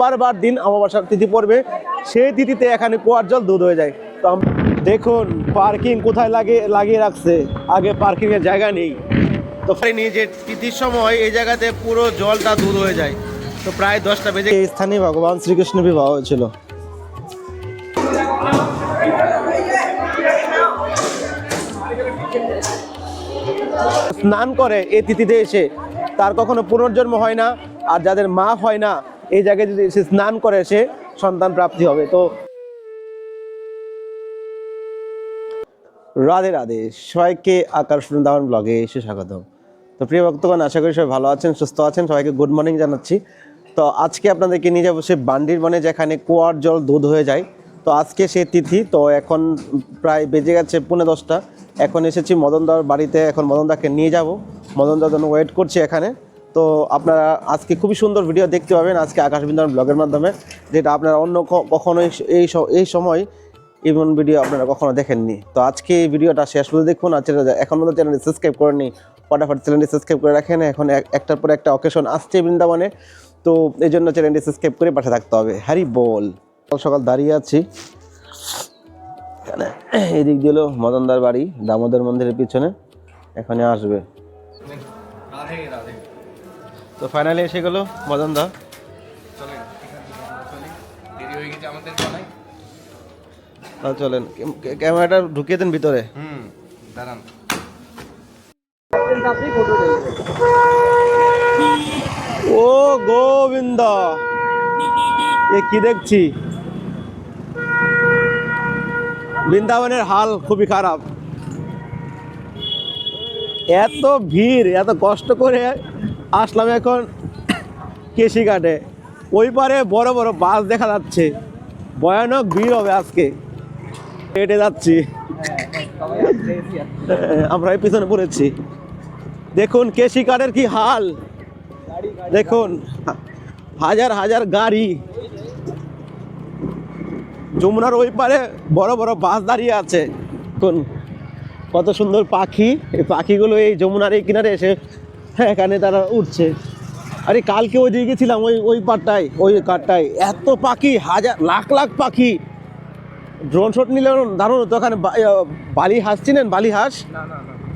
সোমবার বার দিন অমাবস্যার তিথি পড়বে সেই তিথিতে এখানে কুয়ার জল দুধ হয়ে যায়। তো দেখুন পার্কিং কোথায় লাগে লাগিয়ে রাখছে। আগে পার্কিং এর জায়গা নেই। তো নিয়ে যে তিথির সময় এই জায়গাতে পুরো জলটা দুধ হয়ে যায়। তো প্রায় দশটা বেজে এই স্থানে ভগবান শ্রীকৃষ্ণ বিবাহ হয়েছিল। স্নান করে এই তিথিতে এসে তার কখনো পুনর্জন্ম হয় না আর যাদের মা হয় না এই জায়গায় যদি সে স্নান করে, সে সন্তান প্রাপ্তি হবে। তো রাধে রাধে, সবাইকে আকাশ বৃন্দাবন ব্লগে এসে স্বাগতম তো প্রিয় ভক্তগণ, আশা করি সবাই ভালো আছেন, সুস্থ আছেন, সবাইকে গুড মর্নিং জানাচ্ছি। তো আজকে আপনাদেরকে নিয়ে যাব সে বান্ডির বনে যেখানে কুয়ার জল দুধ হয়ে যায়। তো আজকে সে তিথি, তো এখন প্রায় বেজে গেছে পৌনে দশটা। এখন এসেছি মদনদার বাড়িতে, এখন মদনদাকে নিয়ে যাব। মদনদার জন্য ওয়েট করছি এখানে। তো আপনারা আজকে খুবই সুন্দর ভিডিও দেখতে পাবেন আজকে আকাশ বৃন্দাবন ব্লগের মাধ্যমে, যেটা আপনারা অন্য ক- কখনোই এই এই সময় এমন ভিডিও আপনারা কখনো দেখেননি। তো আজকে এই ভিডিওটা শেষ পর্যন্ত দেখুন, আর চ্যানেল এখন মতো চ্যানেলটি সাবস্ক্রাইব করেননি, ফটাফট চ্যানেলটি সাবস্ক্রাইব করে রাখেন। এখন একটার পর একটা অকেশন আসছে বৃন্দাবনে, তো এই জন্য চ্যানেলটি সাবস্ক্রাইব করে পাশে থাকতে হবে। হ্যারি বল। সকাল সকাল দাঁড়িয়ে আছি। এদিক দিল মদনদার বাড়ি, দামোদর মন্দিরের পিছনে। এখানে আসবে। তো ফাইনালি এসে গেল মদনদা চলেন এখান থেকে আমরা চলি। দেরি গেছে আমাদের বলাই তা চলেন ক্যামেরাটা ঢুকিয়ে দেন ভিতরে। হুম দাঁড়ান। ও গোবিন্দ এ কি দেখছি? বৃন্দাবনের হাল খুবই খারাপ। এত ভিড় এত কষ্ট করে আসলাম এখন কেশি ঘাটে। ওই পারে বড় বড় বাস দেখা যাচ্ছে। ভয়ানক ভিড় হবে আজকে। হেঁটে যাচ্ছি। আমরা পিছনে পড়েছি। দেখুন কেশি কার্ডের কি হাল। দেখুন, হাজার হাজার গাড়ি। যমুনার ওই পারে বড় বড় বাস দাঁড়িয়ে আছে। কোন কত সুন্দর পাখি। এই পাখিগুলো এই যমুনার এই কিনারে এসে হ্যাঁ এখানে তারা উঠছে। আরে কালকে ওই দিকে গেছিলাম ওই ওই পারটায় ওই কারটায়। এত পাখি হাজার লাখ লাখ পাখি। ড্রোন শট নিলে দারুণ হতো। ওখানে বালি হাঁস চিনেন? বালি হাঁস?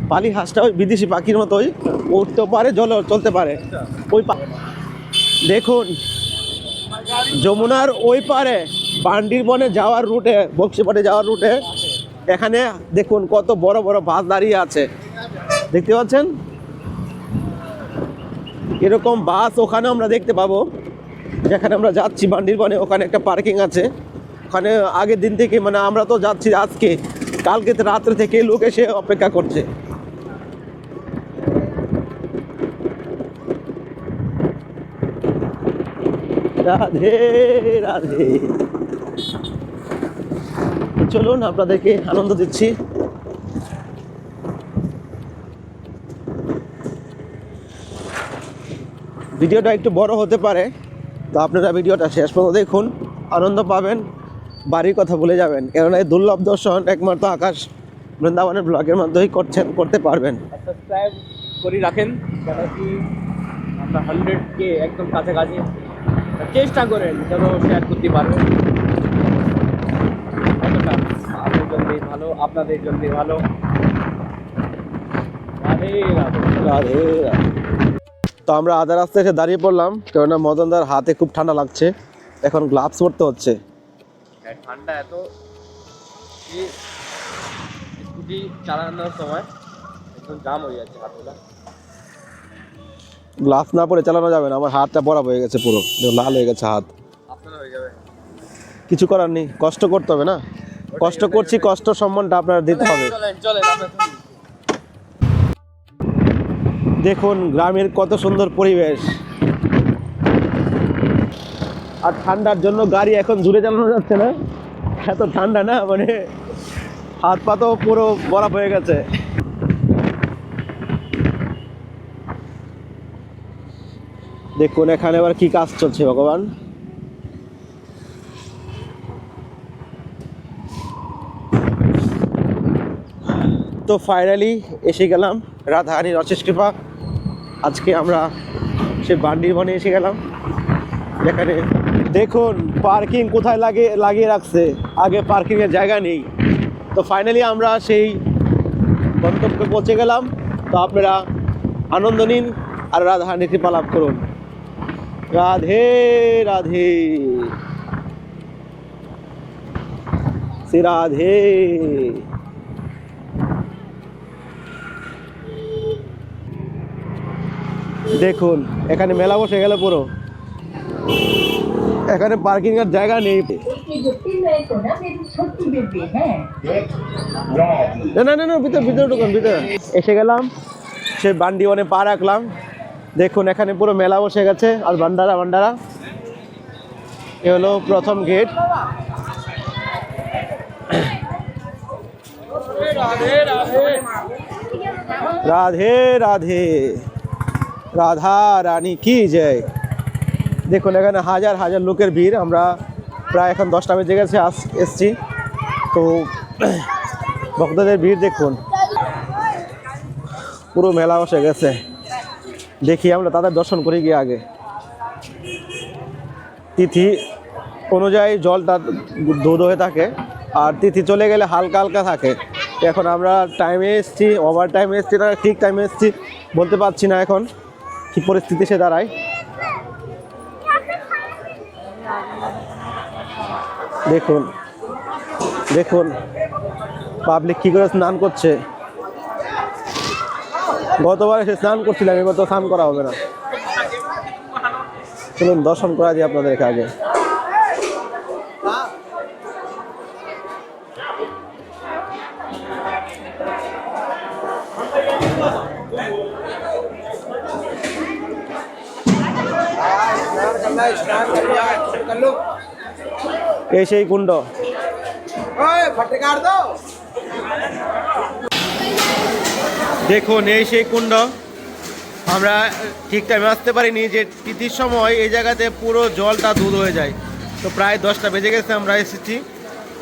পালি হাঁসটা ওই বিদেশি পাখির মতোই। উঠতেও পারে জলে চলতে পারে। ওই পা- দেখুন যমুনার ওই পারে পান্ডির বনে যাওয়ার রুটে বক্সিপাটে যাওয়ার রুটে এখানে দেখুন কত বড় বড় বাস দাঁড়িয়ে আছে। দেখতে পাচ্ছেন? এরকম বাস ওখানে আমরা দেখতে পাবো। যেখানে আমরা যাচ্ছি বান্ডির বনে, ওখানে একটা পার্কিং আছে। ওখানে আগের দিন থেকে মানে আমরা তো যাচ্ছি আজকে, কালকে রাত্রে থেকে লোক এসে অপেক্ষা করছে। রাধে রাধে। চলুন, আপনাদেরকে আনন্দ দিচ্ছি। ভিডিওটা একটু বড় হতে পারে তো আপনারা ভিডিওটা শেষ পর্যন্ত দেখুন আনন্দ পাবেন বাড়ির কথা ভুলে যাবেন কেননা এই দুর্লভ দর্শন একমাত্র আকাশ বৃন্দাবনের ব্লগের মাধ্যমেই করছেন করতে পারবেন। সাবস্ক্রাইব করে রাখেন যেন কি আমরা হান্ড্রেড কে একদম কাছাকাছি চেষ্টা করেন যেন শেয়ার করতে পারবেন আপনাদের জন্যই ভালো আপনাদের জন্যই ভালো। রাধে রাধে। রাধে রাধে। তো আমরা আধা রাস্তায় এসে দাঁড়িয়ে পড়লাম কেননা মদনদার হাতে খুব ঠান্ডা লাগছে। এখন গ্লাভস পরতে হচ্ছে। হ্যাঁ, ঠান্ডা এত স্কুটি চালানোর সময় একদম জাম হয়ে যাচ্ছে হাতগুলা গ্লাভস না পরে চালানো যাবে না আমার হাতটা বরাব হয়ে গেছে পুরো লাল হয়ে গেছে হাত। হয়ে যাবে। কিছু করার নেই কষ্ট করতে হবে না। কষ্ট করছি কষ্ট সম্মানটা আপনার দিতে হবে। চলেন চলেন। দেখুন গ্রামের কত সুন্দর পরিবেশ। আর ঠান্ডার জন্য গাড়ি এখন জুড়ে চালানো যাচ্ছে না। এত ঠান্ডা না মানে হাত পা তো পুরো বরফ হয়ে গেছে। দেখুন এখানে আবার কি কাজ চলছে ভগবান। তো ফাইনালি এসে গেলাম। রাধারানীর অশেষ কৃপা। আজকে আমরা সে বান্ডির বনে এসে গেলাম। যেখানে দেখুন পার্কিং কোথায় লাগে, লাগিয়ে রাখছে। আগে পার্কিংয়ের জায়গা নেই। তো ফাইনালি আমরা সেই গন্তব্যে পৌঁছে গেলাম। তো আপনারা আনন্দ নিন আর রাধা লাভ করুন। রাধে রাধে। শ্রী রাধে। দেখুন, এখানে মেলা বসে গেল পুরো। এখানে পার্কিং এর জায়গা নেই। না না না ভিতরে ঢুকুন, ভিতরে। এসে গেলাম, সে বান্ডি ওনে পা রাখলাম। দেখুন, এখানে পুরো মেলা বসে গেছে, আর ভান্ডারা ভান্ডারা এ হলো প্রথম গেট রাধে রাধে। রাধে রাধে। রানী কি জয়। দেখুন, এখানে হাজার হাজার লোকের ভিড়। আমরা প্রায় এখন দশটা বেজে গেছে আস এসছি। তো ভক্তদের ভিড় দেখুন। পুরো মেলা বসে গেছে। দেখি আমরা তাদের দর্শন করি গিয়ে আগে। তিথি অনুযায়ী জলটা দুধ হয়ে থাকে, আর তিথি চলে গেলে হালকা হালকা থাকে। এখন আমরা টাইমে এসেছি ওভার টাইমে এসেছি না, ঠিক টাইমে এসেছি, বলতে পারছি না এখন। কি পরিস্থিতি সে দাঁড়ায়? দেখুন দেখুন পাবলিক কী করে স্নান করছে? গতবার এসে স্নান করছিলাম, এবার তো স্নান করা হবে না। চলুন, দর্শন করা যায় আপনাদেরকে আগে। এই সেই কুণ্ড। দেখুন এই সেই কুণ্ড। আমরা ঠিক টাইমে আসতে পারিনি যে তিথির সময় এই জায়গাতে পুরো জলটা দুধ হয়ে যায়। তো প্রায় দশটা বেজে গেছে আমরা এসেছি।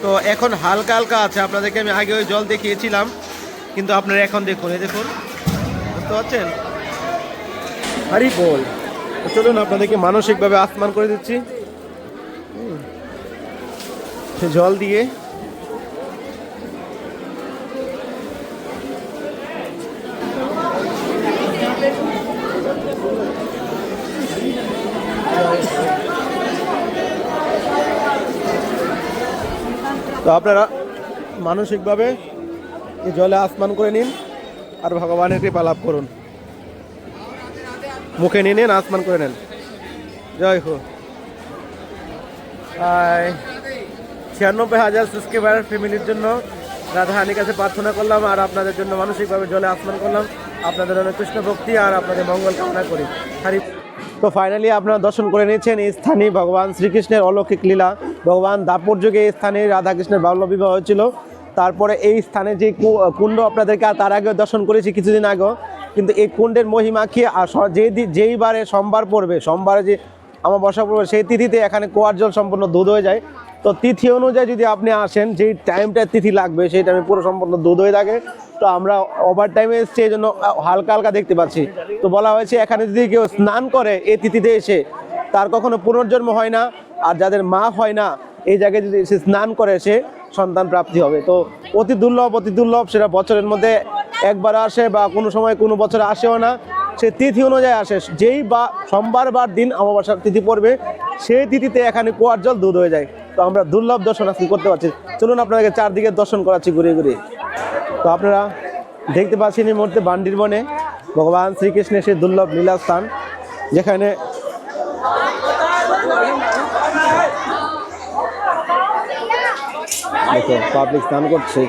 তো এখন হালকা হালকা আছে। আপনাদেরকে আমি আগে ওই জল দেখিয়েছিলাম কিন্তু আপনারা এখন দেখুন এই দেখুন। বুঝতে পারছেন? হারি বল। চলুন আপনাদেরকে মানসিকভাবে আসমান করে দিচ্ছি। জল দিয়ে তো আপনারা মানসিকভাবে এই জলে আসমান করে নিন আর ভগবানের কৃপা লাভ করুন মুখে নিয়ে নিন আসমান করে নেন। জয় হো ছিয়ানব্বই হাজার সাবস্ক্রাইবার ফ্যামিলির জন্য রাধা রাধাহানির কাছে প্রার্থনা করলাম আর আপনাদের জন্য মানসিকভাবে জলে আসমান করলাম। আপনাদের অনেক কৃষ্ণ ভক্তি আর আপনাদের মঙ্গল কামনা করি। হারি তো ফাইনালি আপনারা দর্শন করে নিয়েছেন এই স্থানে ভগবান শ্রীকৃষ্ণের অলৌকিক লীলা। ভগবান দাপর যুগে এই স্থানে রাধাকৃষ্ণের বাল্য বিবাহ হয়েছিল। তারপরে এই স্থানে যে কুণ্ড আপনাদেরকে তার আগে দর্শন করেছি কিছুদিন আগেও। কিন্তু এই কুণ্ডের মহিমা কি? আর স- যেই দি- যেই সোমবার পড়বে, সোমবারে যে আমার বসা পড়বে, সেই তিথিতে এখানে কুয়ার জল সম্পূর্ণ দুধ হয়ে যায়। তো তিথি অনুযায়ী যদি আপনি আসেন, যেই টাইমটা তিথি লাগবে, সেই টাইমে পুরো সম্পূর্ণ দুধ হয়ে থাকে। তো আমরা ওভার টাইমে এসছি, এই জন্য হালকা হালকা দেখতে পাচ্ছি। তো বলা হয়েছে, এখানে যদি কেউ স্নান করে এই তিথিতে এসে, তার কখনো পুনর্জন্ম হয় না, আর যাদের মা হয় না, এই জায়গায় যদি সে স্নান করে, সে সন্তান প্রাপ্তি হবে। তো অতি দুর্লভ অতি দুর্লভ, সেটা বছরের মধ্যে একবার আসে বা কোনো সময় কোনো বছর আসেও না, সে তিথি অনুযায়ী আসে। যেই বা, সোমবার বার দিন অমাবস্যার তিথি পড়বে, সেই তিথিতে এখানে কুয়ার জল দুধ হয়ে যায়। তো আমরা দুর্লভ দর্শন আজকে করতে পারছি। চলুন আপনাদেরকে চারদিকে দর্শন করাচ্ছি ঘুরে ঘুরে তো আপনারা দেখতে পাচ্ছেন এই মুহূর্তে বান্ডির বনে ভগবান শ্রীকৃষ্ণের সেই দুর্লভ লীলা স্থান যেখানে পাবলিক স্নান করছে।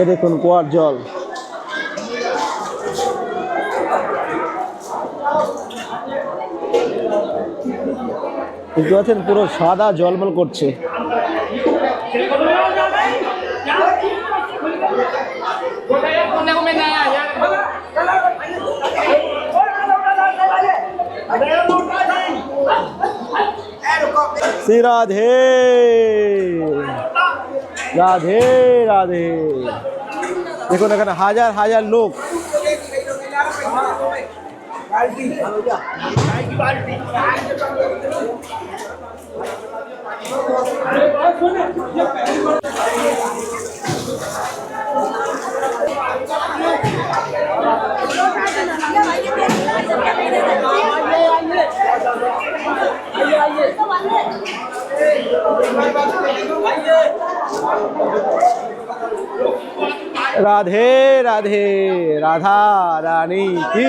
এ দেখুন কুয়ার জল। বুঝতে পারছেন? পুরো সাদা জলমল করছে। শ্রী রাধে রাধে রাধে দেখুন এখানে হাজার হাজার লোক রাধে রাধে, রাধা রানী কি?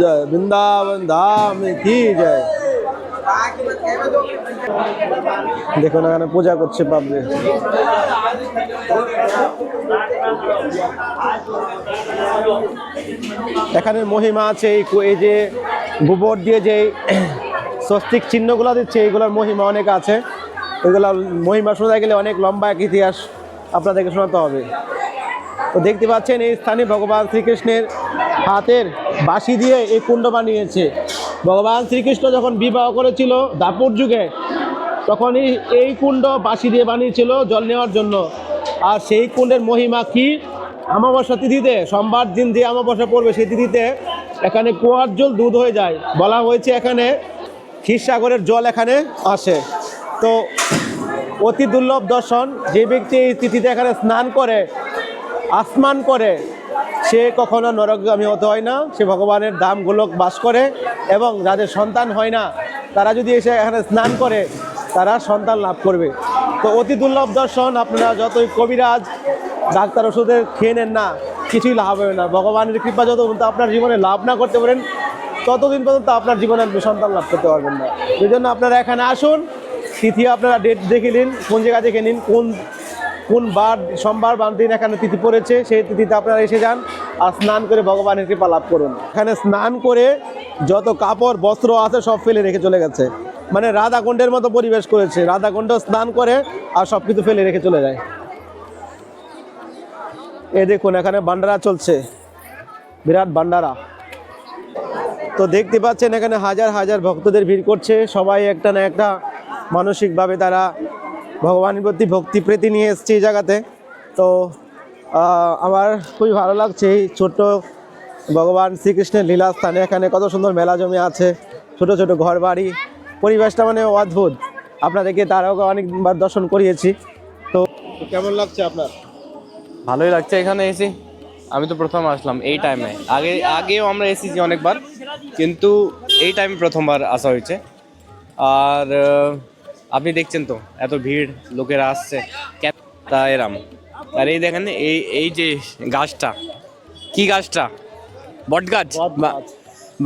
জয় বৃন্দাবন ধাম কি জয়? দেখুন, এখানে পূজা করছে পাবলি এখানে মহিমা আছে এই যে গোবর দিয়ে যে স্বস্তিক চিহ্নগুলো দিচ্ছে এইগুলোর মহিমা অনেক আছে। এগুলোর মহিমা শোনা গেলে অনেক লম্বা এক ইতিহাস আপনাদেরকে শোনাতে হবে। তো দেখতে পাচ্ছেন, এই স্থানে ভগবান শ্রীকৃষ্ণের হাতের বাঁশি দিয়ে এই কুণ্ড বানিয়েছে। ভগবান শ্রীকৃষ্ণ যখন বিবাহ করেছিল দাপুর যুগে, তখনই এই কুণ্ড বাঁশি দিয়ে বানিয়েছিল জল নেওয়ার জন্য। আর সেই কুণ্ডের মহিমা কি? অমাবস্যা তিথিতে, সোমবার দিন যে অমাবস্যা পড়বে সেই তিথিতে এখানে কুয়ার জল দুধ হয়ে যায়। বলা হয়েছে এখানে ক্ষীরসাগরের জল এখানে আসে। তো অতি দুর্লভ দর্শন। যে ব্যক্তি এই তিথিতে এখানে স্নান করে, আসমান করে, সে কখনো নরকগামী হতে হয় না। সে ভগবানের দাম গোলক বাস করে এবং যাদের সন্তান হয় না, তারা যদি এসে এখানে স্নান করে, তারা সন্তান লাভ করবে। তো অতি দুর্লভ দর্শন। আপনারা যতই কবিরাজ, ডাক্তার ওষুধের খেয়ে নেন না, কিছুই লাভ হবে না। ভগবানের কৃপা যত আপনার জীবনে লাভ না করতে পারেন। ততদিন পর্যন্ত আপনার জীবনে আপনি সন্তান লাভ করতে পারবেন না। সেই জন্য আপনারা এখানে আসুন, তিথি আপনারা ডেট দেখে নিন, কোন জায়গা দেখে নিন, কোন কোন বার, সোমবার বান দিন এখানে তিথি পড়েছে, সেই তিথিতে আপনারা এসে যান আর স্নান করে ভগবানের কৃপা লাভ করুন। এখানে স্নান করে যত কাপড়, বস্ত্র আছে সব ফেলে রেখে চলে গেছে। মানে রাধাকুণ্ডের মতো পরিবেশ করেছে। রাধাকুণ্ড স্নান করে আর সব কিছু ফেলে রেখে চলে যায়। এ দেখুন, এখানে বান্ডারা চলছে। বিরাট বান্ডারা। তো দেখতে পাচ্ছেন, এখানে হাজার হাজার ভক্তদের ভিড় করছে। সবাই একটা না একটা মানসিকভাবে তারা ভগবানের প্রতি ভক্তি প্রীতি নিয়ে এসছে এই জায়গাতে। তো আমার খুবই ভালো লাগছে এই ছোট্ট ভগবান শ্রীকৃষ্ণের লীলা স্থানে। এখানে কত সুন্দর মেলা জমি আছে, ছোট ছোট ঘর বাড়ি পরিবেশটা মানে অদ্ভুত। আপনাদেরকে তারাও অনেকবার দর্শন করিয়েছি। তো তো, কেমন লাগছে আপনার? ভালোই লাগছে এখানে এসে। আমি তো প্রথম আসলাম এই টাইমে আগে আগেও আমরা এসেছি অনেকবার কিন্তু এই টাইমে প্রথমবার আসা হয়েছে। আর আপনি দেখছেন তো এত ভিড় লোকেরা আসছে। তা এরাম। আর এই দেখেন এই এই যে গাছটা কি গাছটা? বট গাছ।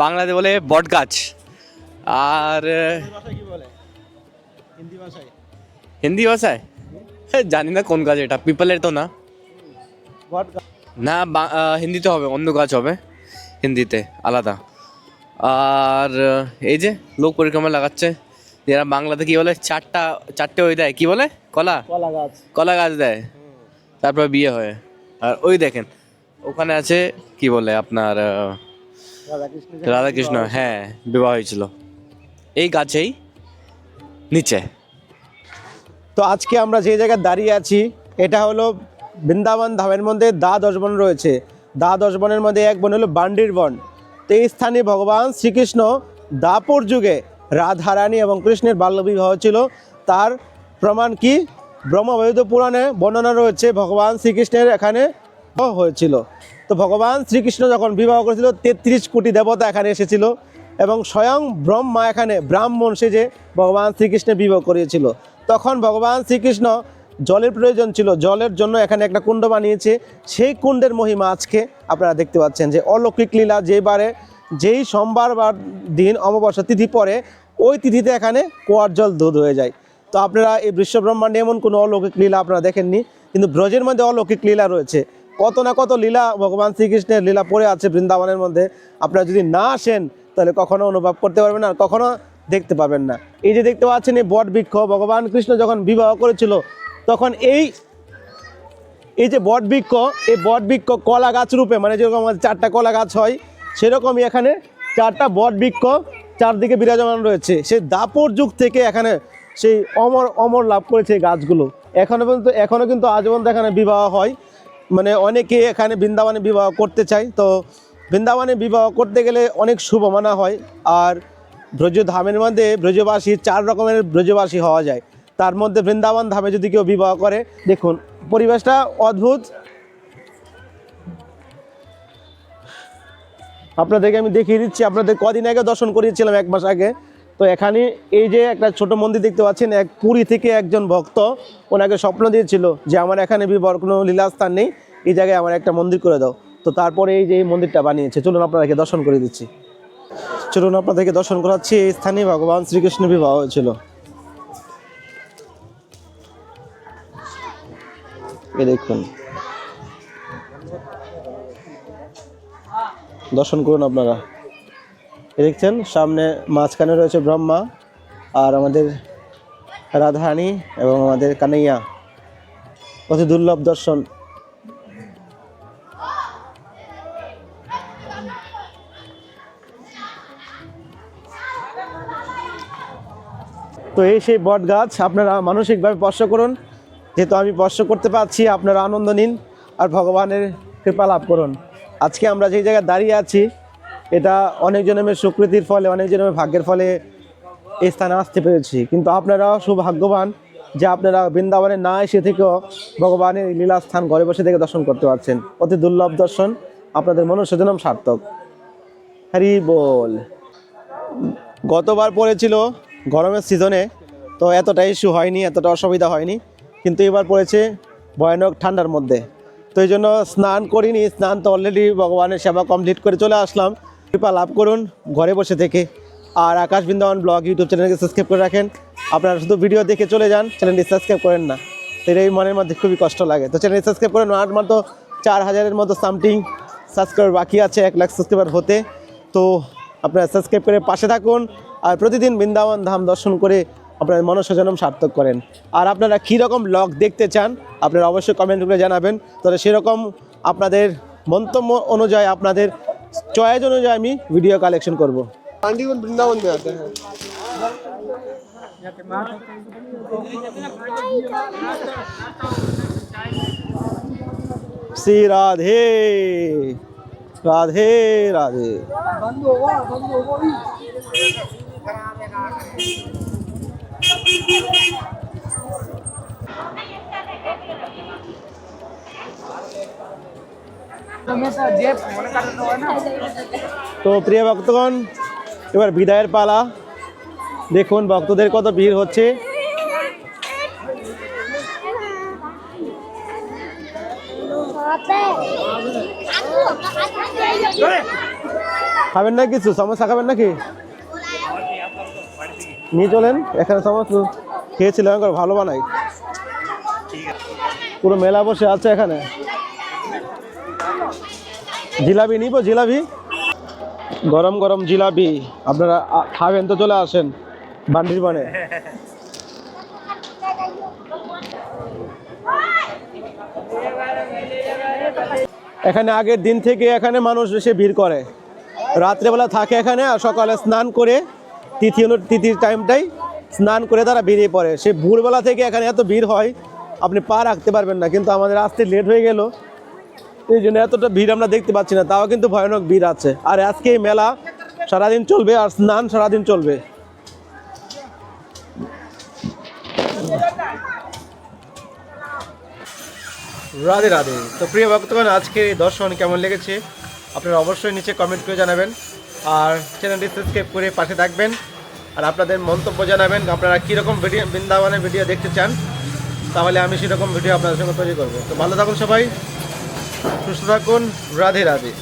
বাংলাতে বলে বট গাছ। আর হিন্দি ভাষায় হিন্দি ভাষায়। জানি না কোন গাছ এটা পিপলের তো না। বট গাছ। না বা- হিন্দিতে হবে অন্য গাছ হবে। হিন্দিতে আলাদা। আর এই যে লোক পরিক্রমা লাগাচ্ছে। যারা বাংলাতে কি বলে? চারটা চারটে ওই দেয়। কি বলে? কলা? কলা গাছ। কলা গাছ দেয়। তারপর বিয়ে হয়। আর ওই দেখেন ওখানে আছে কি বলে আপনার রাধাকৃষ্ণ রাধাকৃষ্ণ হ্যাঁ বিবাহ হয়েছিল। এই গাছেই নিচে। তো আজকে আমরা যে জায়গায় দাঁড়িয়ে আছি এটা হলো বৃন্দাবন ধামের মধ্যে দা দশ বন রয়েছে। দা দশ বনের মধ্যে এক বন হলো বান্ডির বন। তো এই স্থানে ভগবান শ্রীকৃষ্ণ দাপর যুগে রাধারানী এবং কৃষ্ণের বাল্যবিবাহ ছিল। তার প্রমাণ কি? ব্রহ্মবৈদ পুরাণে বর্ণনা রয়েছে, ভগবান শ্রীকৃষ্ণের এখানে হয়েছিল। তো ভগবান শ্রীকৃষ্ণ যখন বিবাহ করেছিল, তেত্রিশ কোটি দেবতা এখানে এসেছিল এবং স্বয়ং ব্রহ্মা এখানে ব্রাহ্মণ সেজে ভগবান শ্রীকৃষ্ণের বিবাহ করিয়েছিল। তখন ভগবান শ্রীকৃষ্ণ জলের প্রয়োজন ছিল। জলের জন্য এখানে একটা কুণ্ড বানিয়েছে। সেই কুণ্ডের মহিমা আজকে আপনারা দেখতে পাচ্ছেন যে অলৌকিক লীলা যেবারে যেই সোমবার দিন অমাবস্যা তিথি পরে, ওই তিথিতে এখানে কুয়ার জল দুধ হয়ে যায়। তো আপনারা এই বিশ্ব ব্রহ্মাণ্ডে এমন কোনো অলৌকিক লীলা আপনারা দেখেননি, কিন্তু ব্রজের মধ্যে অলৌকিক লীলা রয়েছে। কত না কত লীলা ভগবান শ্রীকৃষ্ণের লীলা পড়ে আছে বৃন্দাবনের মধ্যে। আপনারা যদি না আসেন, তাহলে কখনো অনুভব করতে পারবেন না কখনো দেখতে পাবেন না। এই যে দেখতে পাচ্ছেন এই বট বৃক্ষ, ভগবান কৃষ্ণ যখন বিবাহ করেছিল তখন এই এই যে বট বৃক্ষ এই বট বৃক্ষ কলা গাছ রূপে মানে যেরকম আমাদের চারটা কলা গাছ হয়, সেরকমই এখানে চারটা বট বৃক্ষ চারদিকে বিরাজমান রয়েছে। সেই দাপর যুগ থেকে এখানে সেই অমর অমর লাভ করেছে গাছগুলো। এখনও পর্যন্ত এখনও কিন্তু আজ পর্যন্ত এখানে বিবাহ হয়। মানে অনেকে এখানে বৃন্দাবনে বিবাহ করতে চায়। তো বৃন্দাবনে বিবাহ করতে গেলে অনেক শুভ মানা হয়। আর ব্রজ ধামের মধ্যে ব্রজবাসী চার রকমের ব্রজবাসী হওয়া যায়। তার মধ্যে বৃন্দাবন ধামে যদি কেউ বিবাহ করে, দেখুন, পরিবেশটা অদ্ভুত। আপনাদেরকে আমি দেখিয়ে দিচ্ছি, আপনাদের কদিন আগে দর্শন করিয়েছিলাম এক মাস আগে। তো এখানে এই যে একটা ছোট মন্দির দেখতে পাচ্ছেন, এক পুরী থেকে একজন ভক্ত ওনাকে স্বপ্ন দিয়েছিল যে আমার এখানে বিবর কোনো লীলাস্থান নেই, এই জায়গায় আমার একটা মন্দির করে দাও। তো তারপরে এই যে এই মন্দিরটা বানিয়েছে, চলুন আপনাদেরকে দর্শন করে দিচ্ছি। চলুন আপনাদেরকে দর্শন করাচ্ছি, এই স্থানে ভগবান শ্রীকৃষ্ণ বিবাহ হয়েছিল। এ দেখুন। দর্শন করুন আপনারা। এ দেখছেন, সামনে মাঝখানে রয়েছে ব্রহ্মা আর আমাদের রাধারানী এবং আমাদের কানাইয়া। অতি দুর্লভ দর্শন। তো এই সেই বট গাছ আপনারা মানসিকভাবে স্পর্শ করুন। যেহেতু আমি স্পর্শ করতে পারছি, আপনারা আনন্দ নিন আর ভগবানের কৃপা লাভ করুন। আজকে আমরা যেই জায়গায় দাঁড়িয়ে আছি, এটা অনেক জন্মের সুকৃতির ফলে অনেক জন্মের ভাগ্যের ফলে এই স্থানে আসতে পেরেছি। কিন্তু আপনারা সৌভাগ্যবান যে আপনারা বৃন্দাবনে না এসে থেকেও ভগবানের লীলা স্থান ঘরে বসে থেকে দর্শন করতে পারছেন। অতি দুর্লভ দর্শন, আপনাদের মনুষ্যজনম সার্থক। হ্যারি বল। গতবার পড়েছিল গরমের সিজনে, তো এতটা ইস্যু হয়নি, এতটা অসুবিধা হয়নি। কিন্তু এবার পড়েছে ভয়ানক ঠান্ডার মধ্যে। তো এই জন্য স্নান করিনি, স্নান তো অলরেডি ভগবানের সেবা কমপ্লিট করে চলে আসলাম। কৃপা লাভ করুন ঘরে বসে থেকে। আর আকাশ বৃন্দাবন ব্লগ ইউটিউব চ্যানেলকে সাবস্ক্রাইব করে রাখেন। আপনারা শুধু ভিডিও দেখে চলে যান চ্যানেলটি সাবস্ক্রাইব করেন না। এই মনের মধ্যে খুবই কষ্ট লাগে। তো চ্যানেলটি সাবস্ক্রাইব করেন আর মাত্র চার হাজারের মতো সামথিং সাবস্ক্রাইবার বাকি আছে, এক লাখ সাবস্ক্রাইবার হতে। তো আপনারা সাবস্ক্রাইব করে পাশে থাকুন। আর প্রতিদিন বৃন্দাবন ধাম দর্শন করে আপনার মনসজনম সার্থক করেন। আর আপনারা কীরকম লক দেখতে চান আপনারা অবশ্যই কমেন্ট করে জানাবেন। তাহলে সেরকম আপনাদের মন্তব্য অনুযায়ী আপনাদের চয়েস অনুযায়ী আমি ভিডিও কালেকশন করব। বৃন্দাবন শ্রী রাধে রাধে রাধে। তো প্রিয় ভক্তগণ, এবার বিদায়ের পালা। দেখুন ভক্তদের কত ভিড় হচ্ছে। খাবেন না কিছু সমস্যা খাবেন নাকি? নিয়ে চলেন। এখানে সমস্ত একবার ভালো বানাই। পুরো মেলা বসে আছে এখানে। জিলাপি নিব, জিলাপি। গরম গরম জিলাপি। আপনারা খাবেন তো চলে আসেন, বান্ডির বনে। এখানে আগের দিন থেকে এখানে মানুষ এসে ভিড় করে। রাত্রেবেলা থাকে এখানে আর সকালে স্নান করে তিথি তিথির টাইমটাই স্নান করে তারা বেরিয়ে পড়ে। সে ভোরবেলা থেকে এখানে এত ভিড় হয়, আপনি পা রাখতে পারবেন না, কিন্তু আমাদের আসতে লেট হয়ে গেল। এই জন্য এতটা ভিড় আমরা দেখতে পাচ্ছি না, তাও কিন্তু ভয়ানক ভিড় আছে। আর আজকে এই মেলা সারাদিন চলবে আর স্নান সারাদিন চলবে। রাধে রাধে। তো প্রিয় ভক্তগণ, আজকে দর্শন কেমন লেগেছে? আপনারা অবশ্যই নিচে কমেন্ট করে জানাবেন। আর চ্যানেলটি সাবস্ক্রাইব করে পাশে থাকবেন। আর আপনাদের মন্তব্য জানাবেন আপনারা কীরকম ভিডিও বৃন্দাবনের ভিডিও দেখতে চান, তাহলে আমি সেরকম ভিডিও আপনাদের সঙ্গে তৈরি করব। তো ভালো থাকুন সবাই, সুস্থ থাকুন, রাধে রাধে।